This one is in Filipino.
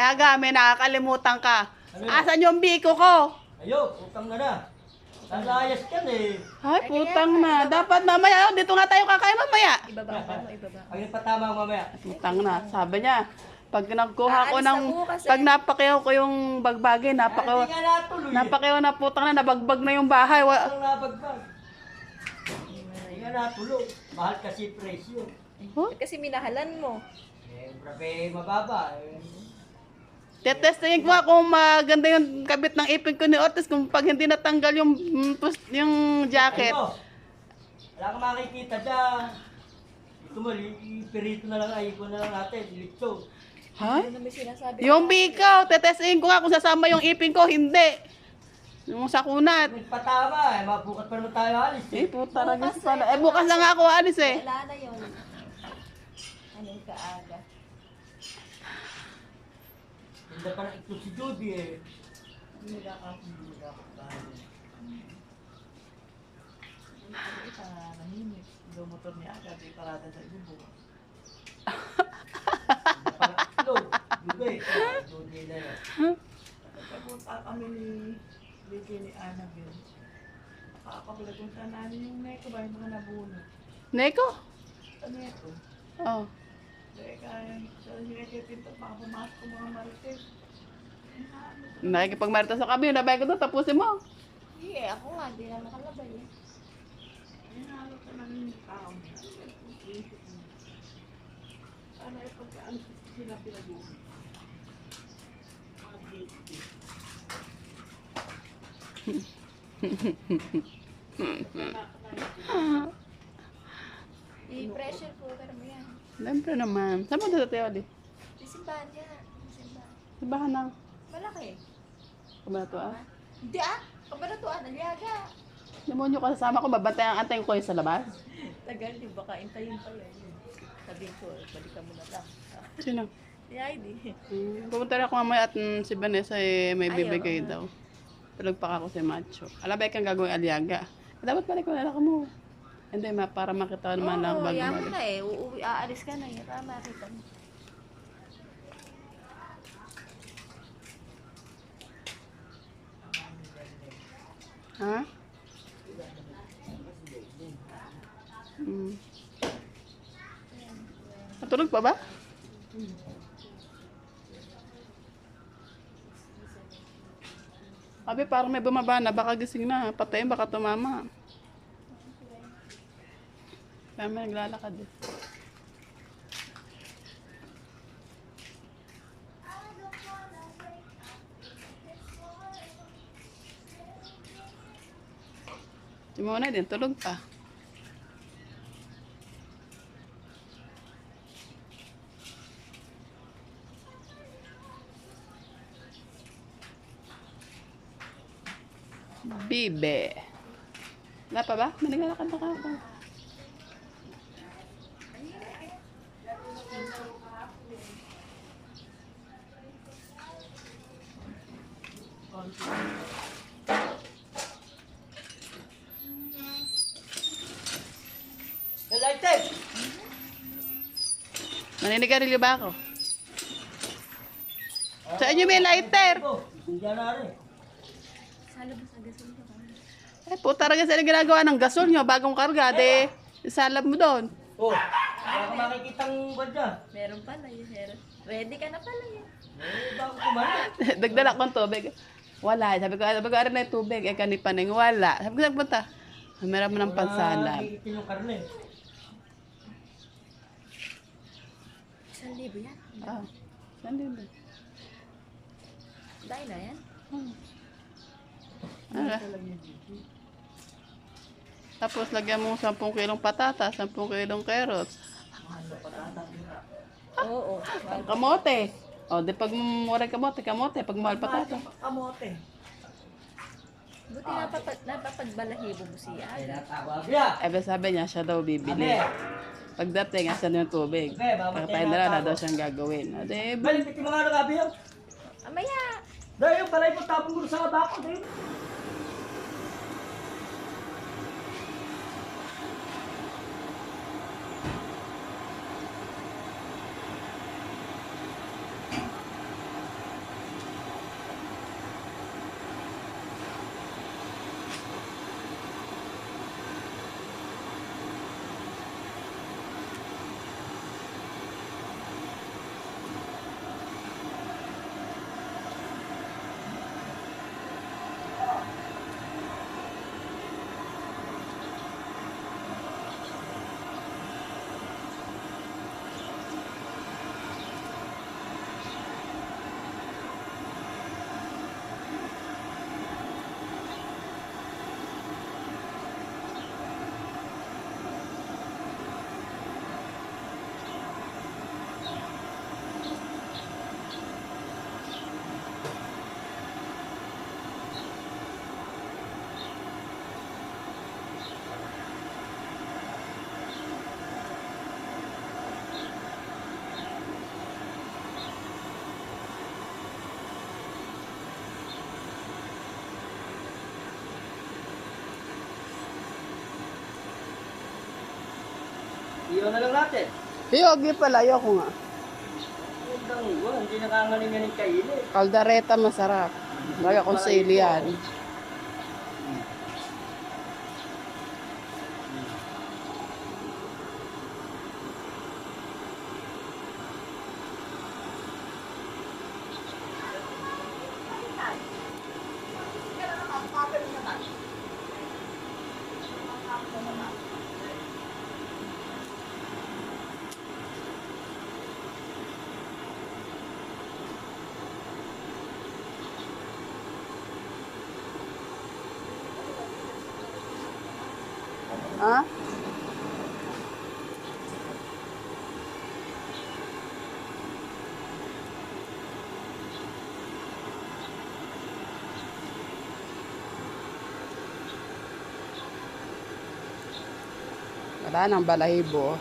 Eh, aga, may nakakalimutan ka. Asan yung biko ko? Ayo, utang na na. Nalayas ka na eh. Ay, putang na. Dapat mamaya, oh, dito nga tayo kakain mamaya. Ibaba ka mo, ibaba. Ang ipatama ko mamaya. Putang na. Sabi niya, pag nagkuha ko Aalis ng, pag napakiyaw ko yung bagbagay, napakiyaw, Hindi nga natuloy. napakiyaw na putang na, nabagbag na yung bahay. Wa, Ang nabagbag. Hindi nga natuloy. Mahal kasi presyo. huh? Kasi minahalan mo. Eh, grabe mababa. Eh, Tetestingin ko nga kung maganda yung kabit ng ipin ko ni Otis kung pag hindi natanggal yung mm, yung jacket. Ano? Wala kang makikita dyan. Ito mo, ipirito na lang ay ko na lang natin. Ilitso. Ha? Ano may sinasabi? Yung bikaw, tetestingin ko nga kung sasama yung ipin ko, hindi. Yung sakunat. Nagpatama eh. Mabukat pa naman tayo alis Eh, eh. puta ragis pala. Eh, bukas lang ako alis eh. Wala na yun. Ano yung kaaga? Hindi pa na ito si Judy eh. Hindi pa na ito. Judy. Judy na yan. Kami ni Vicky ni Annabelle. Nakakapagpunta namin yung neko ba yung mga nabunot. Neko? Ano ito? Oh. Nakikipagmarita sa kami, nabay ko to, tapusin mo. Hindi eh, ako nga, di na makalabay eh. Hinalo ka yung tao. Sana ay pagkaan sila pinag-uwi. I-pressure cooker mo yan. Siyempre naman. Saan mo dito tayo ulit? Isimbahan niya. Isimbahan. Sabahan ng Malaki. kumato ah. Hindi ah. Kabaratuan, aliyaga. Demonyo ka sasama ko, babantayan ang antay ko sa labas. Tagal, di ba? Kaintayin pa yan. Sabihin ko, balikan mo na lang. Sino? Si Heidi. Hmm, pumunta rin ako mamaya at mm, si Vanessa eh, may Ay, bibigay oo. daw. Tulog pa ako si Macho. Alabay kang gagawin aliaga. Dapat balik ko na lang mo. Hindi ma, para makita naman lang bago yaman balik. na eh. Uuwi, aalis ka na eh. Para makita mo. Ha? Hmm. Natulog pa ba? Sabi parang may bumaba na, baka gising na, patayin baka tumama. May naglalakad eh. Si Mona din, tulog pa. Bibe. Wala pa ba? May naglalakad na ka. Delighted! Naninigarilyo ba ako? Sa inyo may lighter. Ito, hindi na rin. Sa gasol ka? Eh, puta rin kasi ginagawa ng gasol nyo, bagong karga, de, isalab mo doon. Oh, wala ka makikitang badya. Meron pala yun. Meron. Ready ka na pala yun. Eh, bago kumalit. Dagdala ko ng tubig. Wala. Sabi ko, sabi ko, arin na yung tubig. Eh, kanipaning, wala. Sabi ko, nagpunta. Meron mo ng pansalab. Itin yung karne. Isang libo yan. Ah, din ba? Dahil na yan. Ah. Tapos, lagyan mo 10 kilong patata, 10 kilong carrots. Oo. Ang kamote. O, di pag mura kamote, kamote. Pag mahal patata. Kamote. Buti napapag, napapagbalahibo mo siya. Biya! Eh, sabi niya, siya daw bibili. Pagdating, asan yung tubig. Pagkatayin na daw siyang gagawin. O, di, Balik, piti mga gabi yun. Amaya! Dahil yung balay mo tapong ko sa bako. Dahil. Iyon na lang natin. Yogi pala, ayoko nga. Gandang iwan, hindi nakangaling-ngaling kainin. Kaldareta masarap. Baga kung sa ilian. Ha? Wala nang balahibo.